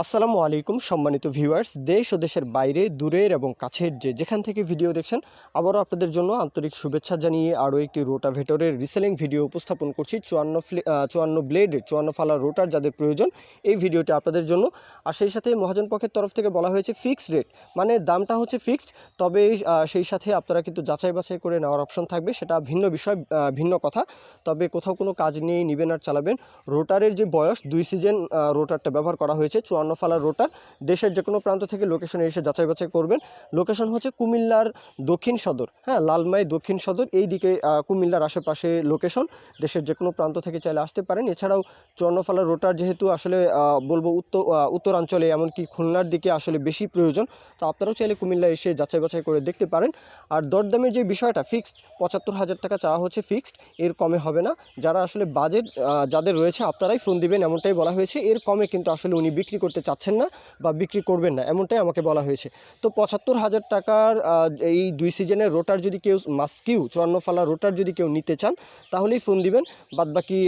আসসালামু আলাইকুম, সম্মানিত ভিউয়ার্স দেশ ও দেশের বাইরে, দূরের এবং কাছের যে যেখান থেকে ভিডিও দেখছেন, আবারও আপনাদের জন্য আন্তরিক শুভেচ্ছা জানিয়ে আরও একটি রোটাভেটরের রিসেলিং ভিডিও উপস্থাপন করছি। চুয়ান্ন চুয়ান্ন ব্লেডের চুয়ান্ন ফালা রোটার যাদের প্রয়োজন, এই ভিডিওটি আপনাদের জন্য। আর সেই সাথে মহাজন পক্ষের তরফ থেকে বলা হয়েছে ফিক্সড রেট মানে দামটা হচ্ছে ফিক্সড তবে সেই সাথে আপনারা কিন্তু যাচাই বাছাই করে নেওয়ার অপশন থাকবে, সেটা ভিন্ন বিষয় ভিন্ন কথা। তবে কোথাও কোনো কাজ নিয়েই নেবেন আর চালাবেন রোটারের যে বয়স, দুই সিজন রোটারটা ব্যবহার করা হয়েছে, চুয়ান্ন ফালার রোটার দেশের যে কোনো প্রান্ত থেকে লোকেশনে এসে যাচাই বাছাই করবেন। লোকেশন হচ্ছে কুমিল্লার দক্ষিণ সদর। হ্যাঁ লালমাই দক্ষিণ সদর, এই দিকে কুমিল্লার আশেপাশে লোকেশন। দেশের যে কোনো প্রান্ত থেকে চাইলে আসতে পারেন। এছাড়াও চর্ণফালা রোটার যেহেতু আসলে বলব উত্তর উত্তরাঞ্চলে, এমনকি খুলনার দিকে আসলে বেশি প্রয়োজন, তো আপনারাও চাইলে কুমিল্লা এসে যাচাই বাছাই করে দেখতে পারেন। আর দরদামের যে বিষয়টা ফিক্সড পঁচাত্তর হাজার টাকা চাওয়া হচ্ছে ফিক্সড এর কমে হবে না। যারা আসলে বাজেট যাদের রয়েছে, আপনারাই ফোন দিবেন, এমনটাই বলা হয়েছে। এর কমে কিন্তু আসলে উনি বিক্রি করতে চাচ্ছেন না বা বিক্রি করবেন না, এমনটাই আমাকে বলা হয়েছে। তো পঁচাত্তর হাজার টাকার এই দুই সিজনের রোটার যদি কেউ, মাস্কিউ চুয়ান্ন ফালা রোটার যদি কেউ নিতে চান, তাহলেই ফোন দিবেন। বাদবাকি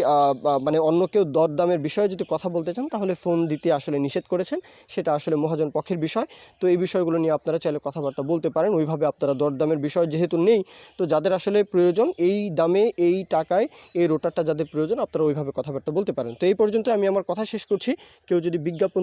মানে অন্য কেউ দরদামের বিষয়ে যদি কথা বলতে চান, তাহলে ফোন দিতে আসলে নিষেধ করেছেন। সেটা আসলে মহাজন পক্ষের বিষয়। তো এই বিষয়গুলো নিয়ে আপনারা চাইলে কথাবার্তা বলতে পারেন। ওইভাবে আপনারা দরদামের বিষয় যেহেতু নেই, তো যাদের আসলে প্রয়োজন, এই দামে, এই টাকায় এই রোটারটা যাদের প্রয়োজন, আপনারা ওইভাবে কথাবার্তা বলতে পারেন। তো এই পর্যন্ত আমি আমার কথা শেষ করছি। কেউ যদি বিজ্ঞাপন